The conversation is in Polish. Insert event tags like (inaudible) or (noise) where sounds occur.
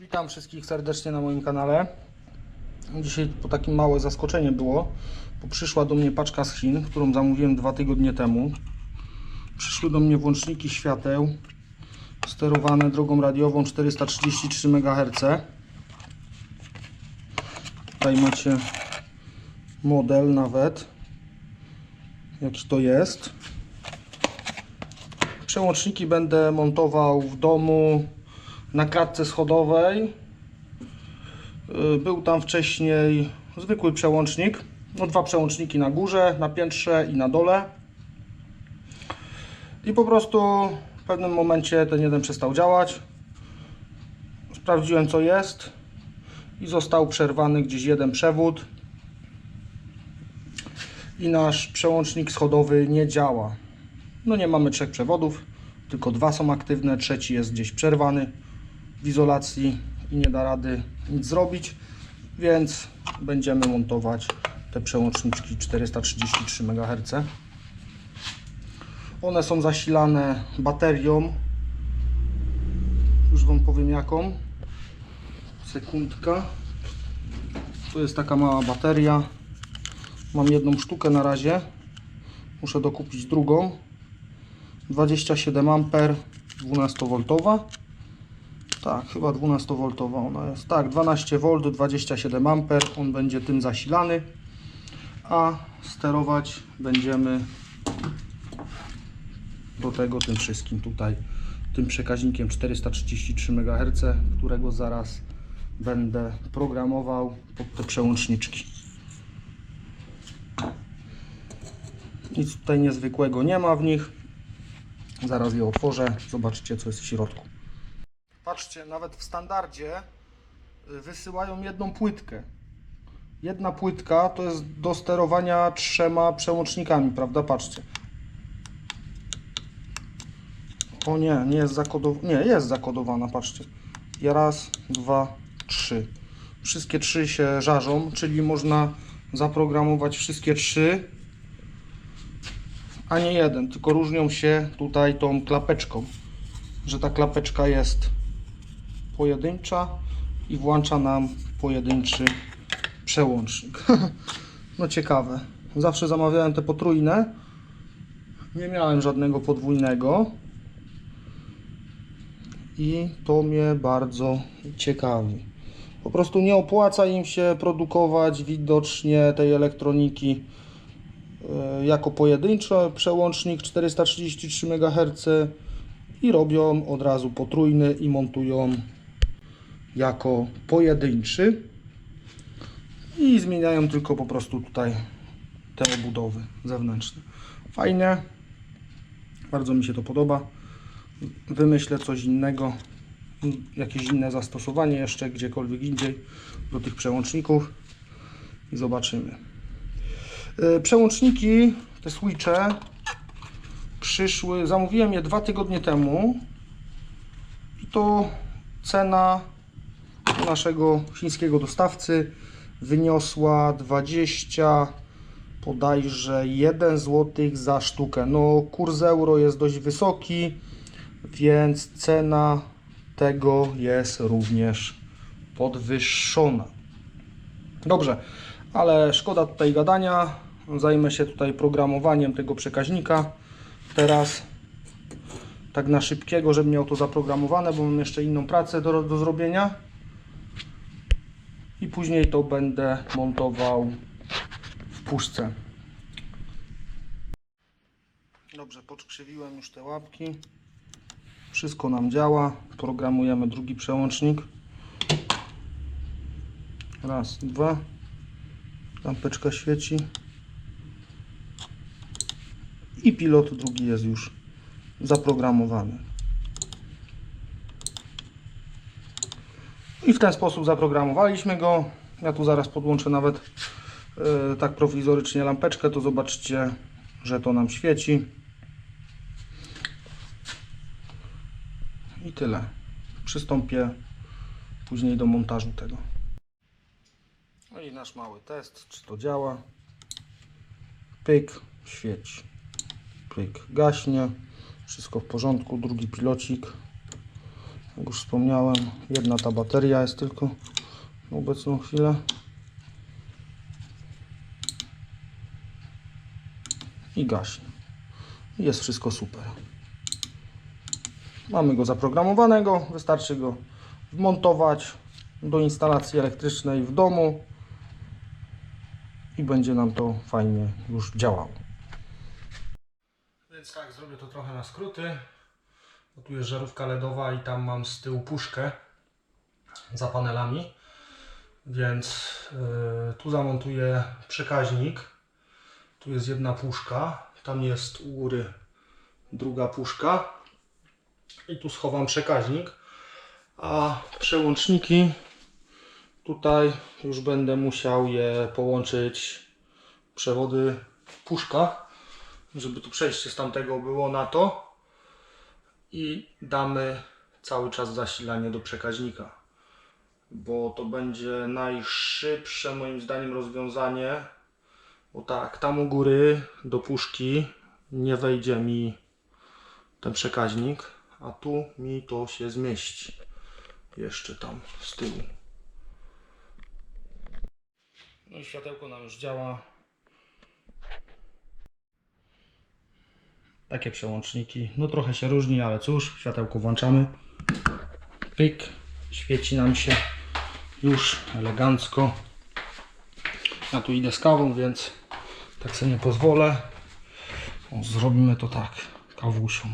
Witam wszystkich serdecznie na moim kanale. Dzisiaj po takim małe zaskoczenie było, bo przyszła do mnie paczka z Chin, którą zamówiłem dwa tygodnie temu. Przyszły do mnie włączniki świateł sterowane drogą radiową 433 MHz. Tutaj macie model nawet, jaki to jest. Przełączniki będę montował w domu na klatce schodowej. Y, Był tam wcześniej zwykły przełącznik. No, dwa przełączniki na górze, na piętrze i na dole. I po prostu w pewnym momencie ten jeden przestał działać. Sprawdziłem co jest i został przerwany gdzieś jeden przewód. I nasz przełącznik schodowy nie działa. No nie mamy trzech przewodów, tylko dwa są aktywne, trzeci jest gdzieś przerwany izolacji i nie da rady nic zrobić, więc będziemy montować te przełączniczki 433 MHz. One są zasilane baterią. Już Wam powiem jaką. Sekundka. Tu jest taka mała bateria. Mam jedną sztukę na razie. Muszę dokupić drugą. 27 A 12V. Tak, chyba 12V ona jest. Tak, 12V, 27 A. On będzie tym zasilany. A sterować będziemy do tego tym wszystkim tutaj tym przekaźnikiem 433 MHz, którego zaraz będę programował pod te przełączniczki. Nic tutaj niezwykłego nie ma w nich. Zaraz je otworzę, zobaczycie co jest w środku. Patrzcie, nawet w standardzie y, wysyłają jedną płytkę. Jedna płytka to jest do sterowania trzema przełącznikami, prawda? Patrzcie. O nie, nie jest zakodowana. Nie, jest zakodowana, patrzcie. Ja raz, dwa, trzy. Wszystkie trzy się żarzą, czyli można zaprogramować wszystkie trzy, a nie jeden, tylko różnią się tutaj tą klapeczką, że ta klapeczka jest pojedyncza i włącza nam pojedynczy przełącznik. (laughs) no ciekawe. Zawsze zamawiałem te potrójne. Nie miałem żadnego podwójnego. I to mnie bardzo ciekawi. Po prostu nie opłaca im się produkować widocznie tej elektroniki e, jako pojedynczy przełącznik 433 MHz i robią od razu potrójny i montują jako pojedynczy i zmieniają tylko po prostu tutaj te obudowy zewnętrzne. Fajnie, bardzo mi się to podoba. Wymyślę coś innego, jakieś inne zastosowanie jeszcze gdziekolwiek indziej do tych przełączników i zobaczymy. E, Przełączniki, te switche przyszły, zamówiłem je dwa tygodnie temu i to cena naszego chińskiego dostawcy wyniosła 20 bodajże 1 zł za sztukę. No kurs euro jest dość wysoki, więc cena tego jest również podwyższona. Dobrze, ale szkoda tutaj gadania. Zajmę się tutaj programowaniem tego przekaźnika. Teraz tak na szybkiego, żebym miał to zaprogramowane, bo mam jeszcze inną pracę do, do zrobienia. I później to będę montował w puszce. Dobrze, podkrzywiłem już te łapki. Wszystko nam działa. Programujemy drugi przełącznik. Raz, dwa. Lampeczka świeci. I pilot drugi jest już zaprogramowany. I w ten sposób zaprogramowaliśmy go. Ja tu zaraz podłączę nawet e, tak prowizorycznie lampeczkę, to zobaczcie, że to nam świeci. I tyle. Przystąpię później do montażu tego. No i nasz mały test, czy to działa. Pyk, świeci. Pyk, gaśnie. Wszystko w porządku. Drugi pilocik. Jak już wspomniałem, jedna ta bateria jest tylko na obecną chwilę. I gaśnie. Jest wszystko super. Mamy go zaprogramowanego, wystarczy go wmontować do instalacji elektrycznej w domu i będzie nam to fajnie już działało. Więc tak, zrobię to trochę na skróty. Bo tu jest żarówka LEDowa i tam mam z tyłu puszkę za panelami. Więc yy, tu zamontuję przekaźnik. Tu jest jedna puszka, tam jest u góry druga puszka i tu schowam przekaźnik. A przełączniki tutaj już będę musiał je połączyć przewody puszka, żeby tu przejście z tamtego było na to i damy cały czas zasilanie do przekaźnika, bo to będzie najszybsze moim zdaniem rozwiązanie, bo tak, tam u góry do puszki nie wejdzie mi ten przekaźnik, a tu mi to się zmieści jeszcze tam z tyłu. No i światełko nam już działa. Takie przełączniki. No trochę się różni, ale cóż, światełko włączamy. Pyk, świeci nam się już elegancko. Ja tu idę z kawą, więc tak sobie nie pozwolę. O, zrobimy to tak, kawusią.